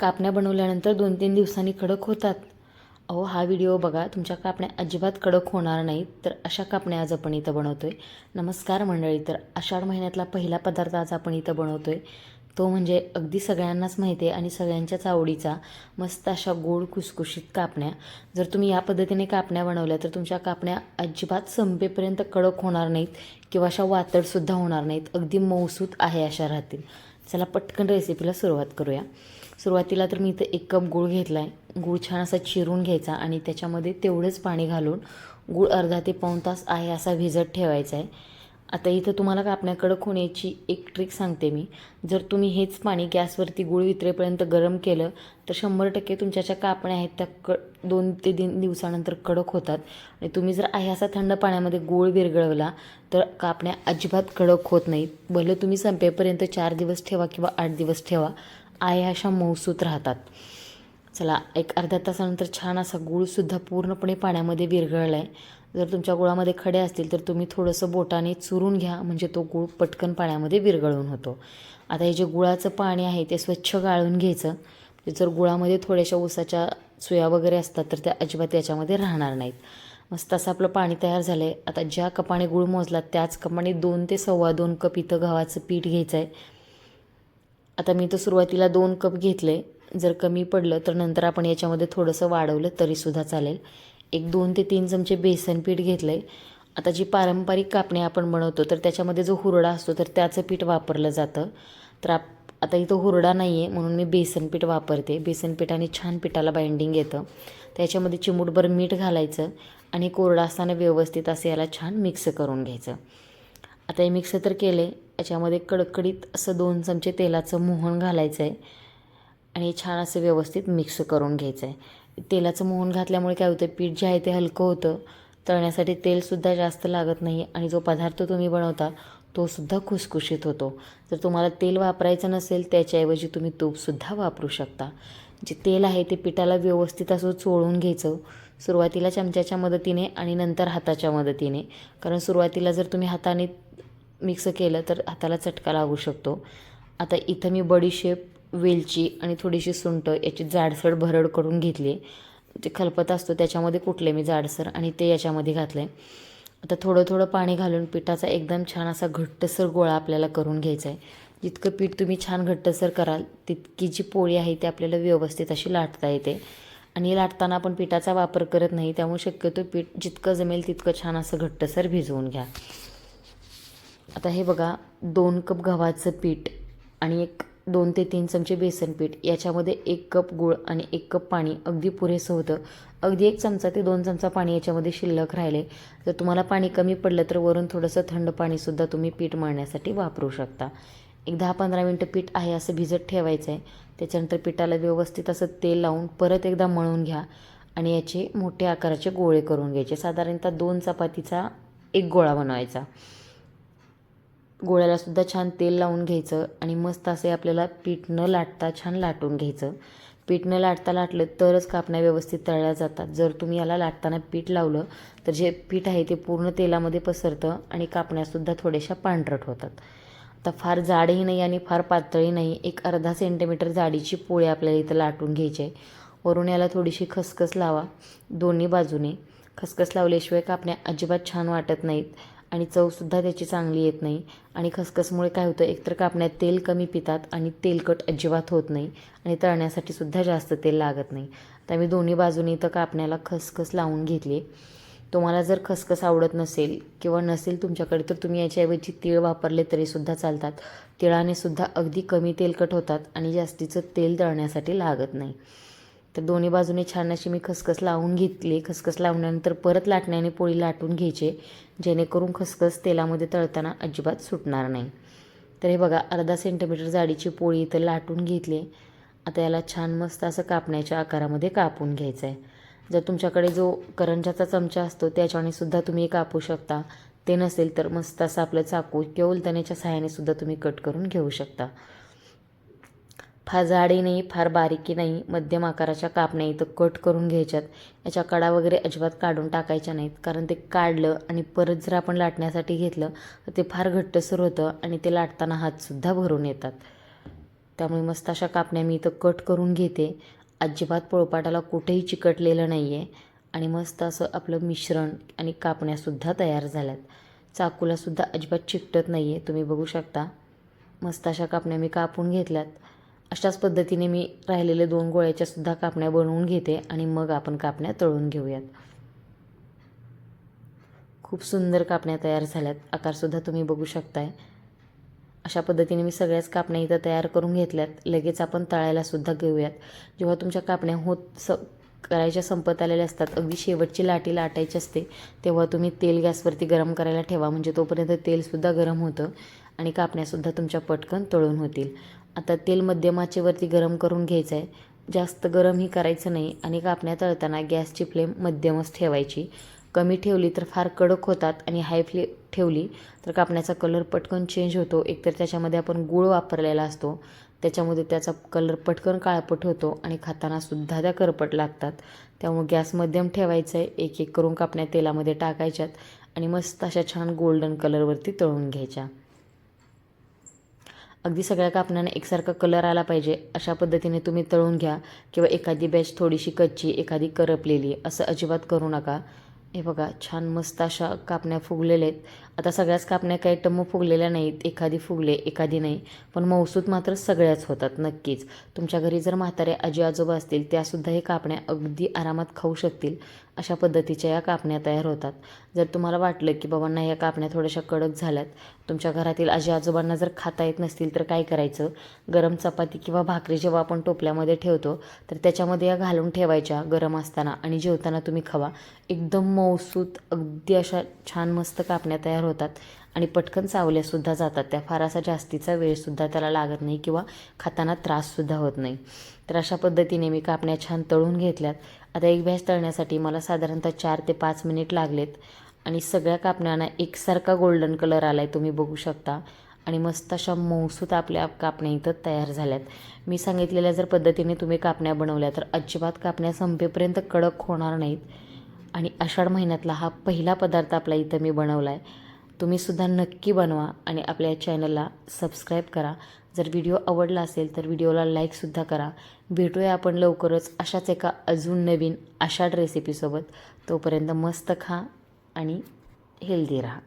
कापण्या बनवल्यानंतर दोन तीन दिवसांनी कडक होतात. अहो हा व्हिडिओ बघा तुमच्या कापण्या अजिबात कडक होणार नाहीत तर अशा कापण्या आज आपण इथं बनवतो आहे नमस्कार मंडळी तर आषाढ महिन्यातला पहिला पदार्थ आज आपण इथं बनवतो आहे तो म्हणजे अगदी सगळ्यांनाच माहिती आहे आणि सगळ्यांच्याच आवडीचा मस्त अशा गोड खुसखुशीत कापण्या. जर तुम्ही या पद्धतीने कापण्या बनवल्या तर तुमच्या कापण्या अजिबात संपेपर्यंत कडक होणार नाहीत किंवा अशा वातडसुद्धा होणार नाहीत. अगदी मऊसूत आहे अशा राहतील. चला पटकन रेसिपीला सुरुवात करूया. सुरुवातीला तर मी इथं एक कप गूळ घेतला आहे गूळ छान असा चिरून घ्यायचा आणि त्याच्यामध्ये तेवढंच पाणी घालून गूळ अर्धा ते पाऊण तास आहे असा भिजत ठेवायचा आहे आता इथं तुम्हाला कापण्या कडक होण्याची एक ट्रिक सांगते मी. जर तुम्ही हेच पाणी गॅसवरती गूळ वितरेपर्यंत गरम केलं तर शंभर टक्के तुमच्या ज्या कापण्या आहेत त्या क दोन ते तीन दिवसानंतर कडक होतात. आणि तुम्ही जर आहे असा थंड पाण्यामध्ये गूळ विरघळवला तर कापण्या अजिबात कडक होत नाहीत. भलं तुम्ही संपेपर्यंत चार दिवस ठेवा किंवा आठ दिवस ठेवा. आया अशा मऊसूत राहतात. चला एक अर्ध्या तासानंतर छान असा गूळसुद्धा पूर्णपणे पाण्यामध्ये विरघळला आहे जर तुमच्या गुळामध्ये खडे असतील तर तुम्ही थोडंसं बोटाने चुरून घ्या म्हणजे तो गूळ पटकन पाण्यामध्ये विरघळून होतो. आता हे जे गुळाचं पाणी आहे ते स्वच्छ गाळून घ्यायचं. म्हणजे जर गुळामध्ये थोड्याशा ऊसाच्या सुया वगैरे असतात तर त्या अजिबात याच्यामध्ये राहणार नाहीत. मस्त असं आपलं पाणी तयार झालं आहे आता ज्या कपाने गुळ मोजला त्याच कपाने दोन ते सव्वा दोन कप इथं गव्हाचं पीठ घ्यायचं आहे आता मी तर सुरुवातीला दोन कप घेतले. जर कमी पडलं तर नंतर आपण याच्यामध्ये थोडंसं वाढवलं तरीसुद्धा चालेल. एक दोन ते तीन चमचे बेसन पीठ घेतलं आहे आता जी पारंपरिक कापणी आपण बनवतो तर त्याच्यामध्ये जो हुरडा असतो तर त्याचं पीठ वापरलं जातं. तर आप आता इथं हुरडा नाही आहे म्हणून मी बेसन पीठ वापरते. बेसन पिठाने छान पिठाला बाइंडिंग येतं. त्याच्यामध्ये चिमूटभर मीठ घालायचं आणि कोरडा असताना व्यवस्थित असं याला छान मिक्स करून घ्यायचं. आता हे मिक्स तर केले. याच्यामध्ये कडकडीत असं दोन चमचे तेलाचं मोहन घालायचं आहे. आणि छान असं व्यवस्थित मिक्स करून घ्यायचं आहे. तेलाचं मोहन घातल्यामुळे काय होतं पीठ जे आहे ते हलकं होतं. तळण्यासाठी तेलसुद्धा जास्त लागत नाही आणि जो पदार्थ तुम्ही बनवता तोसुद्धा खुसखुशीत होतो. जर तुम्हाला तेल वापरायचं नसेल त्याच्याऐवजी तुम्ही तूपसुद्धा वापरू शकता. जे तेल आहे ते पिठाला व्यवस्थित असं चोळून घ्यायचं. सुरुवातीला चमच्याच्या मदतीने आणि नंतर हाताच्या मदतीने. कारण सुरुवातीला जर तुम्ही हाताने मिक्स केलं तर हाताला चटका लागू शकतो. आता इथं मी बडीशेप वेलची आणि थोडीशी सुंट याची जाडसर भरड करून घेतली. जे खलपत असतो त्याच्यामध्ये कुठले मी जाडसर आणि ते याच्यामध्ये घातलं आहे आता थोडं थोडं पाणी घालून पिठाचा एकदम छान असा घट्टसर गोळा आपल्याला करून घ्यायचा आहे जितकं पीठ तुम्ही छान घट्टसर कराल तितकी जी पोळी आहे ती आपल्याला व्यवस्थित अशी लाटता येते. आणि लाटताना आपण पिठाचा वापर करत नाही त्यामुळे शक्यतो पीठ जितकं जमेल तितकं छान असं घट्टसर भिजवून घ्या. आता हे बघा दोन कप गव्हाचं पीठ आणि एक दोन ते तीन चमचे बेसन पीठ याच्यामध्ये एक कप गूळ आणि एक कप पाणी अगदी पुरेसं होतं. अगदी एक चमचा ते दोन चमचा पाणी याच्यामध्ये शिल्लक राहिले. जर तुम्हाला पाणी कमी पडलं तर वरून थोडंसं थंड पाणीसुद्धा तुम्ही पीठ मळण्यासाठी वापरू शकता. एक दहा पंधरा मिनटं पीठ आहे असं भिजत ठेवायचं आहे त्याच्यानंतर पिठाला व्यवस्थित असं तेल लावून परत एकदा मळून घ्या आणि याचे मोठ्या आकाराचे गोळे करून घ्यायचे. साधारणतः दोन चपातीचा एक गोळा बनवायचा. गोळ्यालासुद्धा छान तेल लावून घ्यायचं आणि मस्त असे आपल्याला पीठ न लाटता छान लाटून घ्यायचं. पीठ न लाटता लाटलं तरच कापण्या व्यवस्थित तळल्या जातात. जर तुम्ही याला लाटताना पीठ लावलं तर जे पीठ आहे ते पूर्ण तेलामध्ये पसरतं आणि कापण्यासुद्धा थोड्याशा पांढरट होतात. आता फार जाडही नाही आणि फार पातळी नाही. एक अर्धा सेंटीमीटर जाडीची पोळी आपल्याला इथं लाटून घ्यायची आहे. वरून याला थोडीशी खसखस लावा दोन्ही बाजूने. खसखस लावल्याशिवाय कापण्या अजिबात छान वाटत नाहीत. आणि चवसुद्धा त्याची चांगली येत नाही. आणि खसखसमुळे काय होतं एकतर कापण्यात तेल कमी पितात आणि तेलकट अजिबात होत नाही आणि तळण्यासाठी सुद्धा जास्त तेल लागत नाही. तर मी दोन्ही बाजूनी तर कापण्याला खसखस लावून घेतली. तुम्हाला जर खसखस आवडत नसेल किंवा नसेल तुमच्याकडे तर तुम्ही याच्याऐवजी तीळ वापरले तरीसुद्धा चालतात. तिळाने सुद्धा अगदी कमी तेलकट होतात आणि जास्तीचं तेल तळण्यासाठी लागत नाही. तर दोन्ही बाजूने छान अशी मी खसखस लावून घेतली. खसखस लावल्यानंतर परत लाटण्याने पोळी लाटून घ्यायचे जेणेकरून खसखस तेलामध्ये तळताना अजिबात सुटणार नाही. तर हे बघा अर्धा सेंटीमीटर जाडीची पोळी इथं लाटून घेतली. आता याला छान मस्त असं कापण्याच्या आकारामध्ये कापून घ्यायचं आहे जर तुमच्याकडे जो करंजाचा चमचा असतो त्याच्याने सुद्धा तुम्ही कापू शकता. ते नसेल तर मस्त असं आपलं चाकू किंवा उलतण्याच्या सहाय्याने सुद्धा तुम्ही कट करून घेऊ शकता. फार जाडी नाही फार बारीकी नाही मध्यम आकाराच्या कापण्या इथं कट करून घ्यायच्यात. याच्या कडा वगैरे अजिबात काढून टाकायच्या नाहीत. कारण ते काढलं आणि परत जर आपण लाटण्यासाठी घेतलं तर ते फार घट्टसर होतं आणि ते लाटताना हातसुद्धा भरून येतात. त्यामुळे मस्त अशा कापण्या मी इथं कट करून घेते. अजिबात पोळपाटाला कुठेही चिकटलेलं नाही आहे आणि मस्त असं आपलं मिश्रण आणि कापण्यासुद्धा तयार झाल्यात. चाकूलासुद्धा अजिबात चिकटत नाही आहे तुम्ही बघू शकता. मस्त अशा कापण्या मी कापून घेतल्यात. अशाच पद्धतीने मी राहिलेले दोन गोळ्याच्या सुद्धा कापण्या बनवून घेते आणि मग आपण कापण्या तळून घेऊयात. खूप सुंदर कापण्या तयार झाल्यात. आकारसुद्धा तुम्ही बघू शकताय. अशा पद्धतीने मी सगळ्याच कापण्या इथं तयार करून घेतल्यात. लगेच आपण तळायलासुद्धा घेऊयात. जेव्हा तुमच्या कापण्या होत स करायच्या संपत आलेल्या असतात अगदी शेवटची लाटी लाटायची असते तेव्हा तुम्ही तेल गॅसवरती गरम करायला ठेवा. म्हणजे तोपर्यंत तेलसुद्धा गरम होतं आणि कापण्यासुद्धा तुमच्या पटकन तळून होतील. आता तेल मध्यम आचेवरती गरम करून घ्यायचं आहे जास्त गरमही करायचं नाही आणि कापण्या तळताना गॅसची फ्लेम मध्यमच ठेवायची. कमी ठेवली तर फार कडक होतात आणि हाय फ्ले ठेवली तर कापण्याचा कलर पटकन चेंज होतो. एकतर त्याच्यामध्ये आपण गूळ वापरलेला असतो. त्याच्यामध्ये त्याचा कलर पटकन काळपट होतो आणि खातानासुद्धा त्या करपट लागतात. त्यामुळे गॅस मध्यम ठेवायचं आहे एक एक करून कापण्या तेलामध्ये टाकायच्यात आणि मस्त अशा छान गोल्डन कलरवरती तळून घ्यायच्या. अगदी सगळ्या कापण्यानं एकसारखा कलर आला पाहिजे अशा पद्धतीने तुम्ही तळून घ्या किंवा एखादी बॅच थोडीशी कच्ची एखादी करपलेली असं अजिबात करू नका. हे बघा छान मस्त अशा कापण्या फुगलेल्या आहेत. आता सगळ्याच कापण्या काही टम्म फुगलेल्या नाहीत एखादी फुगले एखादी नाही. पण मौसूद मात्र सगळ्याच होतात नक्कीच. तुमच्या घरी जर म्हातारे आजी आजोबा असतील त्यासुद्धा हे कापण्या अगदी आरामात खाऊ शकतील अशा पद्धतीच्या या कापण्या तयार होतात. जर तुम्हाला वाटलं की बाबांना या कापण्या थोड्याशा कडक झाल्यात तुमच्या घरातील आजी आजोबांना जर खाता येत नसतील तर काय करायचं? गरम चपाती किंवा भाकरी जेव्हा आपण टोपल्यामध्ये ठेवतो तर त्याच्यामध्ये या घालून ठेवायच्या गरम असताना आणि जेवताना तुम्ही खावा. एकदम मौसूत अगदी अशा छान मस्त कापण्या तयार होतात. होतात. आणि पटकन चावल्यासुद्धा जातात. त्या फार असा जास्तीचा वेळसुद्धा त्याला लागत नाही किंवा खाताना त्राससुद्धा होत नाही. तर अशा पद्धतीने मी कापण्या छान तळून घेतल्यात. आता एक व्याज तळण्यासाठी मला साधारणतः चार ते पाच मिनिट लागलेत. आणि सगळ्या कापण्यांना एकसारखा गोल्डन कलर आला आहे तुम्ही बघू शकता. आणि मस्त अशा मौसूत आपल्या कापण्या इथं तयार झाल्यात. मी सांगितलेल्या जर पद्धतीने तुम्ही कापण्या बनवल्या तर अजिबात कापण्या संपेपर्यंत कडक होणार नाहीत. आणि आषाढ महिन्यातला हा पहिला पदार्थ आपला इथं मी बनवला आहे तुम्हीसुद्धा नक्की बनवा आणि आपल्या चॅनलला सबस्क्राईब करा. जर व्हिडिओ आवडला असेल तर व्हिडिओला लाईकसुद्धा करा. भेटूया आपण लवकरच अशाच एका अजून नवीन आषाढ रेसिपीसोबत तोपर्यंत मस्त खा आणि हेल्दी राहा.